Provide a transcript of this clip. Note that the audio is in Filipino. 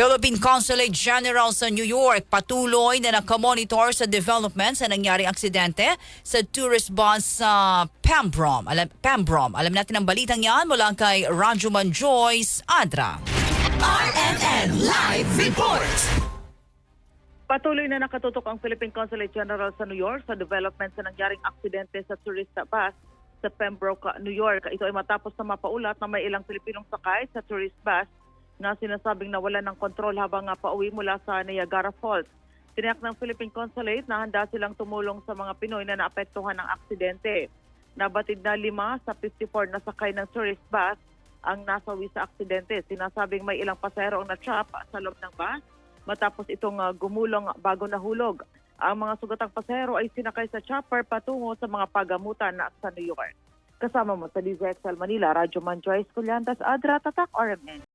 Philippine Consulate General sa New York patuloy na nakamonitor sa developments sa nangyaring aksidente sa tourist bus sa Pembrom. Alam, Pembrom. Alam natin ang balitang yan mula kay Rajuman Joyce Adra. RNN Live Report! Patuloy na nakatutok ang Philippine Consulate General sa New York sa development sa nangyaring aksidente sa tourista bus sa Pembroke, New York. Ito ay matapos na mapaulat na may ilang Pilipinong sakay sa tourist bus na sinasabing nawalan ng kontrol habang pauwi mula sa Niagara Falls. Tiniyak ng Philippine Consulate na handa silang tumulong sa mga Pinoy na naapektuhan ng aksidente. Nabatid na lima sa 54 na sakay ng tourist bus ang nasawi sa aksidente. Sinasabing may ilang pasahero ang na-trap sa loob ng bus matapos itong uh, gumulong bago nahulog. Ang mga sugatang pasahero ay sinakay sa chopper patungo sa mga pagamutan na sa New York. Kasama mo sa DZXL Manila, Radyo Man Joyce Colyantas, Adra, Tatak, RMN.